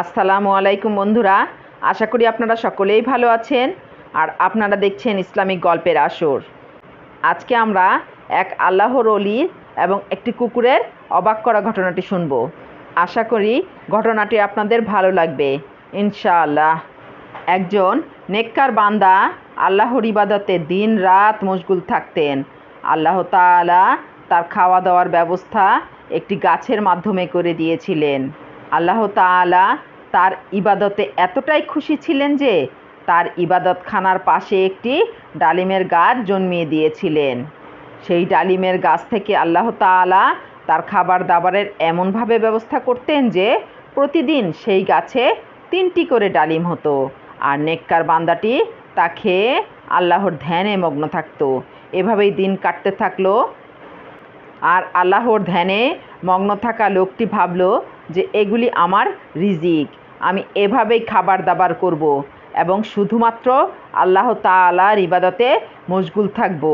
আসসালামু আলাইকুম বন্ধুরা, আশা করি আপনারা সকলেই ভালো আছেন আর আপনারা দেখছেন ইসলামিক গল্পের আসর। আজকে আমরা এক আল্লাহর অলি এবং একটি কুকুরের অবাক করা ঘটনাটি শুনব। আশা করি ঘটনাটি আপনাদের ভালো লাগবে, ইনশাআল্লাহ। একজন নেককার বান্দা আল্লাহর ইবাদতে দিন রাত মশগুল থাকতেন। আল্লাহ তাআলা তার খাওয়া দাওয়ার ব্যবস্থা একটি গাছের মাধ্যমে করে দিয়েছিলেন। আল্লাহ তাআলা তার ইবাদতে এতটাই খুশি ছিলেন যে তার ইবাদতখানার পাশে একটি ডালিমের গাছ জন্মিয়ে দিয়েছিলেন। সেই ডালিমের গাছ থেকে আল্লাহ তাআলা তার খাবার দাবারের এমনভাবে ব্যবস্থা করতেন যে প্রতিদিন সেই গাছে তিনটি করে ডালিম হতো আর নেককার বান্দাটি তা খেয়ে আল্লাহর ধ্যানে মগ্ন থাকতো। এভাবেই দিন কাটতে থাকল আর আল্লাহর ধ্যানে মগ্ন থাকা লোকটি ভাবলো যে এগুলি আমার রিজিক, আমি এভাবেই খাবার দাবার করব এবং শুধুমাত্র আল্লাহ তাআলার ইবাদতে মশগুল থাকব।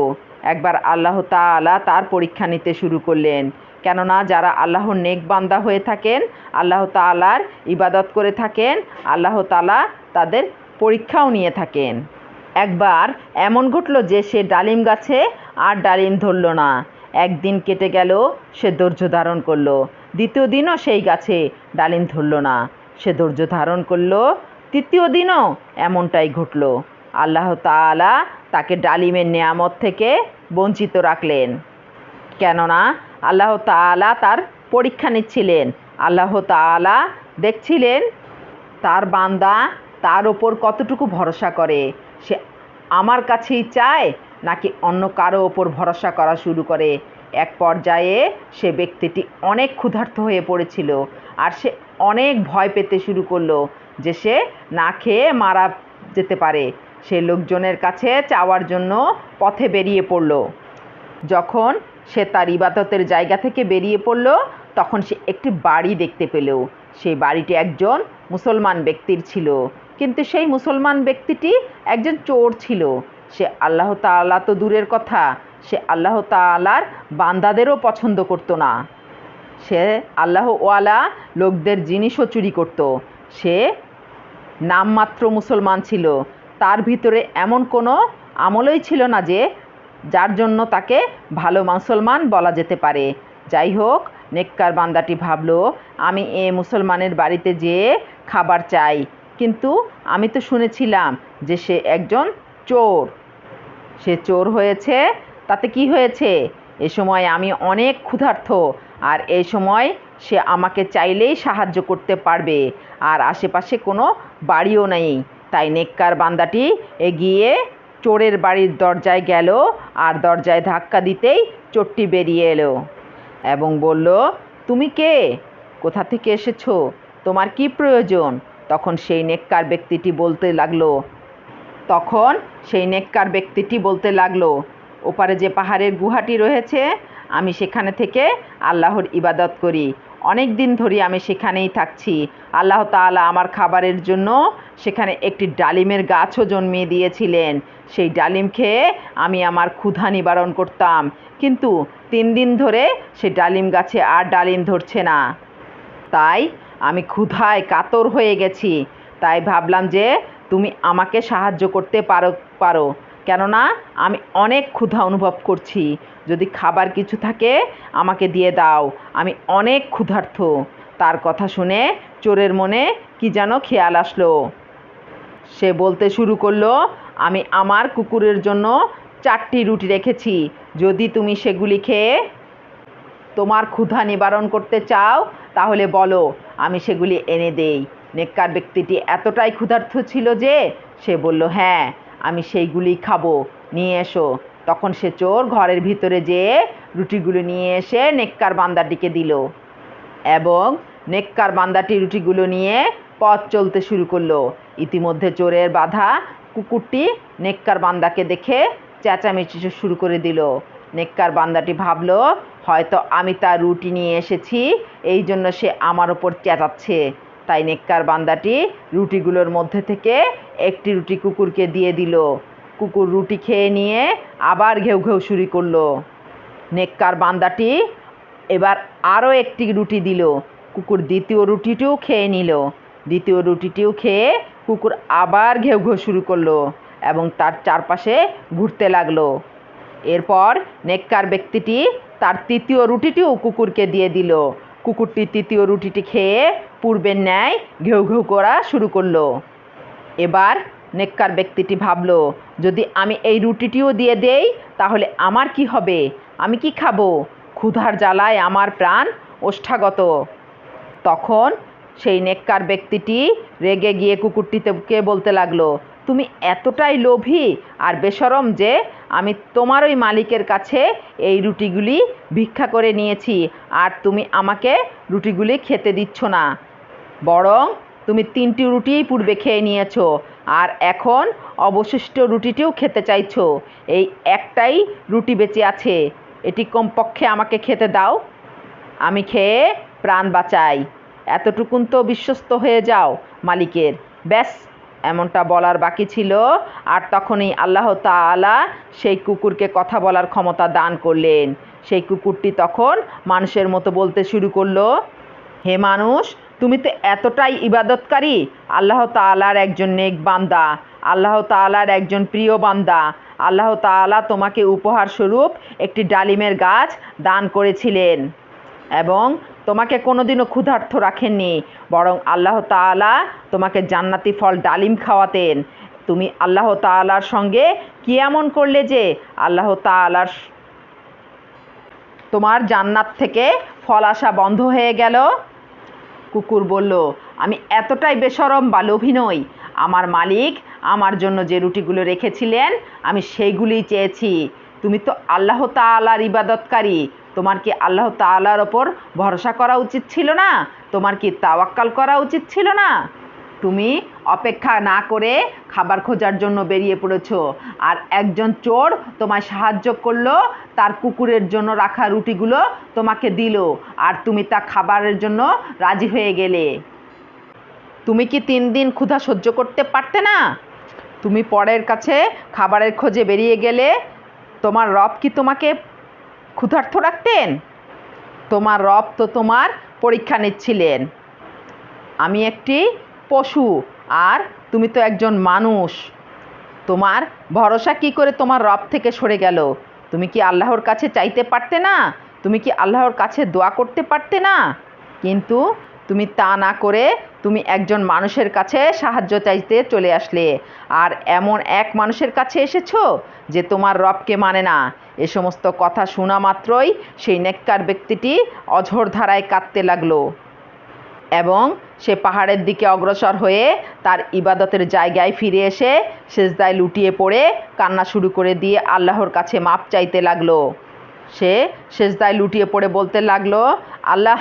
একবার আল্লাহ তাআলা তার পরীক্ষা নিতে শুরু করলেন, কেননা যারা আল্লাহর নেক বান্দা হয়ে থাকেন, আল্লাহ তাআলার ইবাদত করে থাকেন, আল্লাহ তাআলা তাদের পরীক্ষাও নিয়ে থাকেন। একবার এমন ঘটলো যে সে ডালিম গাছে আর ডালিম ধরল না। একদিন কেটে গেল, সে ধৈর্য ধারণ করল। দ্বিতীয় দিনও সেই গাছে ডালিম ধরল না। সে ধৈর্য ধারণ করল, তৃতীয় দিনও এমনটাই ঘটলো। আল্লাহ তাআলা তাকে ডালিমের নেয়ামত থেকে বঞ্চিত রাখলেন। কেননা আল্লাহ তাআলা তার পরীক্ষা নিচ্ছিলেন। আল্লাহ তাআলা দেখছিলেন তার বান্দা তার ওপর কতটুকু ভরসা করে। সে আমার কাছেই চায় নাকি অন্য কারও ওপর ভরসা করা শুরু করে? এক পর্যায়ে সে ব্যক্তিটি অনেক ক্ষুধার্ত হয়ে পড়েছিল আর সে অনেক ভয় পেতে শুরু করল যে সে না খেয়ে মারা যেতে পারে। সে লোকজনের কাছে চাওয়ার জন্য পথে বেরিয়ে পড়ল। যখন সে তার ইবাদতের জায়গা থেকে বেরিয়ে পড়ল, তখন সে একটি বাড়ি দেখতে পেল। সেই বাড়িটি একজন মুসলমান ব্যক্তির ছিল, কিন্তু সেই মুসলমান ব্যক্তিটি একজন চোর ছিল। সে আল্লাহ তাআলা তো দূরের কথা, সে আল্লাহ তাআলার বান্দাদেরও পছন্দ করতো না। সে আল্লাহ ওয়ালা লোকদের জিনিসও চুরি করত। সে নামমাত্র মুসলমান ছিল। তার ভিতরে এমন কোনো আমলই ছিল না যে, যার জন্য তাকে ভালো মুসলমান বলা যেতে পারে। যাই হোক, নেককার বান্দাটি ভাবল, আমি এ মুসলমানের বাড়িতে যেয়ে খাবার চাই। কিন্তু আমি তো শুনেছিলাম যে সে একজন চোর। সে চোর হয়েছে, তাতে কি হয়েছে? এ সময় আমি অনেক ক্ষুধার্ত, আর এই সময় সে আমাকে চাইলেই সাহায্য করতে পারবে, আর আশেপাশে কোনো বাড়িও নেই। তাই নেককার বান্দাটি এগিয়ে চোরের বাড়ির দরজায় গেল, আর দরজায় ধাক্কা দিতেই চোরটি বেরিয়ে এলো এবং বলল, তুমি কে? কোথা থেকে এসেছ? তোমার কি প্রয়োজন? তখন সেই নেককার ব্যক্তিটি বলতে লাগল তখন সেই নেককার ব্যক্তিটি বলতে লাগল, ওপারে যে পাহাড়ের গুহাটি রয়েছে, আমি সেখানে থেকে আল্লাহর ইবাদত করি। অনেক দিন ধরে আমি সেখানেই থাকছি। আল্লাহ তাআলা আমার খাবারের জন্য সেখানে একটি ডালিমের গাছও জন্মিয়ে দিয়েছিলেন। সেই ডালিম খেয়ে আমি আমার ক্ষুধা নিবারণ করতাম। কিন্তু তিন দিন ধরে সে ডালিম গাছে আর ডালিম ধরছে না। তাই আমি ক্ষুধায় কাতর হয়ে গেছি। তাই ভাবলাম যে তুমি আমাকে সাহায্য করতে পারো পারো। কেননা আমি অনেক ক্ষুধা অনুভব করছি। যদি খাবার কিছু থাকে, আমাকে দিয়ে দাও। আমি অনেক ক্ষুধার্থ তার কথা শুনে চোরের মনে কি যেন খেয়াল আসলো। সে বলতে শুরু করল, আমি আমার কুকুরের জন্য চারটি রুটি রেখেছি। যদি তুমি সেগুলি খেয়ে তোমার ক্ষুধা নিবারণ করতে চাও, তাহলে বলো, আমি সেগুলি এনে দেই। নেককার ব্যক্তিটি এতটাই ক্ষুধার্ত ছিল যে সে বলল হ্যাঁ আমি সেইগুলি খাব, নিয়ে এসো। তখন সে চোর ঘরের ভিতরে যেয়ে রুটিগুলো নিয়ে এসে নেককার বান্দাটিকে দিল এবং নেককার বান্দাটি রুটিগুলো নিয়ে পথ চলতে শুরু করল। ইতিমধ্যে চোরের বাধা কুকুরটি নেককার বান্দাকে দেখে চেঁচামেচি শুরু করে দিল। নেককার বান্দাটি ভাবলো, হয়তো আমি তার রুটি নিয়ে এসেছি, এই জন্য সে আমার ওপর চেঁচাচ্ছে। তাই নেককার বান্দাটি রুটিগুলোর মধ্যে থেকে একটি রুটি কুকুরকে দিয়ে দিল। কুকুর রুটি খেয়ে নিয়ে আবার ঘেউ ঘেউ শুরু করল। নেককার বান্দাটি এবার আরও একটি রুটি দিল। কুকুর দ্বিতীয় রুটিটিও খেয়ে নিল। দ্বিতীয় রুটিটিও খেয়ে কুকুর আবার ঘেউ ঘেউ শুরু করল এবং তার চারপাশে ঘুরতে লাগল। এরপর নেককার ব্যক্তিটি তার তৃতীয় রুটিটিও কুকুরকে দিয়ে দিল। কুকুরটি তৃতীয় রুটিটি খেয়ে পূর্বের ন্যায় ঘেউ ঘেউ করা শুরু করল। এবার নেককার ব্যক্তিটি ভাবল, যদি আমি এই রুটিটিও দিয়ে দেই, তাহলে আমার কি হবে? আমি কি খাব? ক্ষুধার জ্বালায় আমার প্রাণ ওষ্ঠাগত। তখন সেই নেককার ব্যক্তিটি রেগে গিয়ে কুকুরটিকে বলতে লাগল, তুমি এতটাই লোভী আর বেশরম যে আমি তোমার ওই মালিকের কাছে এই রুটিগুলি ভিক্ষা করে নিয়েছি, আর তুমি আমাকে রুটিগুলি খেতে দিচ্ছ না। বরং তুমি তিনটি রুটিই পূর্বে খেয়ে নিয়েছো, আর এখন অবশিষ্ট রুটিটিও খেতে চাইছো। এই একটাই রুটি বেঁচে আছে, এটি কমপক্ষে আমাকে খেতে দাও। আমি খেয়ে প্রাণ বাঁচাই। এতটুকুন তো বিশ্বস্ত হয়ে যাও, মালিকের। ব্যাস। এমনটা বলার বাকি ছিল। আর তখনই আল্লাহ তাআলা সেই কুকুরকে কথা বলার ক্ষমতা দান করলেন। সেই কুকুরটি তখন মানুষের মতো বলতে শুরু করল, হে মানুষ, তুমি তো এতটাই ইবাদতকারী। আল্লাহ তাআলার একজন নেক বান্দা। আল্লাহ তাআলার একজন প্রিয় বান্দা। আল্লাহ তাআলা তোমাকে উপহার স্বরূপ একটি ডালিমের গাছ দান করেছিলেন। এবং তোমাকে কোনোদিনও ক্ষুধার্থ রাখেননি, বরং আল্লাহ তাআলা তোমাকে জান্নাতি ফল ডালিম খাওয়াতেন। তুমি আল্লাহ তাআলার সঙ্গে কি এমন করলে যে আল্লাহ তাআলার তোমার জান্নাত থেকে ফল আসা বন্ধ হয়ে গেল? কুকুর বলল, আমি এতটাই বেসরম বা লোভী নই। আমার মালিক আমার জন্য যে রুটিগুলো রেখেছিলেন, আমি সেইগুলিই চেয়েছি। তুমি তো আল্লাহ তাআলার ইবাদতকারী। তোমার কি আল্লাহ তাআলার ওপর ভরসা করা উচিত ছিল না? তোমার কি তাওয়াক্কাল করা উচিত ছিল না? তুমি অপেক্ষা না করে খাবার খোঁজার জন্য বেরিয়ে পড়েছ। আর একজন চোর তোমায় সাহায্য করল, তার কুকুরের জন্য রাখা রুটিগুলো তোমাকে দিল, আর তুমি তা খাবারের জন্য রাজি হয়ে গেলে। তুমি কি তিন দিন ক্ষুধা সহ্য করতে পারতে না? তুমি পরের কাছে খাবারের খোঁজে বেরিয়ে গেলে, তোমার রব কি তোমাকে ক্ষুধার্ত রাখতেন? তোমার রব তো তোমার পরীক্ষা নিচ্ছিলেন। আমি একটি পশু আর তুমি তো একজন মানুষ। তোমার ভরসা কি করে তোমার রব থেকে সরে গেল? তুমি কি আল্লাহর কাছে চাইতে পারতে না? তুমি কি আল্লাহর কাছে দোয়া করতে পারতে না? কিন্তু তুমি তা না করে তুমি একজন মানুষের কাছে সাহায্য চাইতে চলে আসলে। আর এমন এক মানুষের কাছে এসেছ যে তোমার রবকে মানে না। এ সমস্ত কথা শোনা মাত্রই সেই নেককার ব্যক্তিটি অঝোর ধারায় কাঁদতে লাগল। এবং সে পাহাড়ের দিকে অগ্রসর হয়ে তার ইবাদতের জায়গায় ফিরে এসে সেজদায় লুটিয়ে পড়ে কান্না শুরু করে দিয়ে আল্লাহর কাছে মাপ চাইতে লাগল। সে সেজদায় লুটিয়ে পড়ে বলতে লাগল, আল্লাহ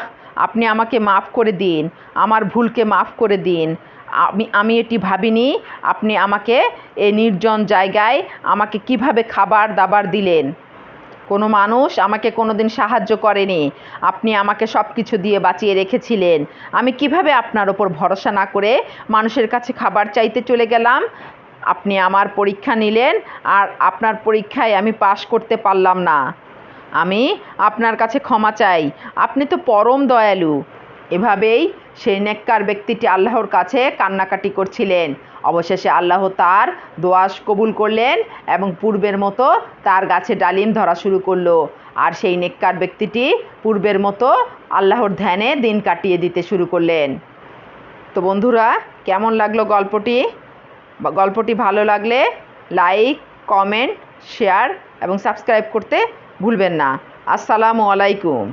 আপনি আমাকে মাফ করে দিন, আমার ভুলকে মাফ করে দিন। আমি আমি এটি ভাবিনি, আপনি আমাকে এই নির্জন জায়গায় আমাকে কীভাবে খাবার দাবার দিলেন? কোনো মানুষ আমাকে কোনো দিন সাহায্য করেনি, আপনি আমাকে সব কিছু দিয়ে বাঁচিয়ে রেখেছিলেন। আমি কীভাবে আপনার ওপর ভরসা না করে মানুষের কাছে খাবার চাইতে চলে গেলাম? আপনি আমার পরীক্ষা নিলেন, আর আপনার পরীক্ষায় আমি পাশ করতে পারলাম না। আমি আপনার কাছে ক্ষমা চাই। আপনি তো পরম দয়ালু। এভাবেই সেই নেককার ব্যক্তিটি আল্লাহর কাছে কান্নাকাটি করছিলেন। অবশেষে আল্লাহ তার দোয়াস কবুল করলেন এবং পূর্বের মতো তার গাছে ডালিম ধরা শুরু করল। আর সেই নেককার ব্যক্তিটি পূর্বের মতো আল্লাহর ধ্যানে দিন কাটিয়ে দিতে শুরু করলেন। তো বন্ধুরা, কেমন লাগল গল্পটি? গল্পটি ভালো লাগলে লাইক, কমেন্ট, শেয়ার এবং সাবস্ক্রাইব করতে ভুলবেন না। আসসালামু আলাইকুম।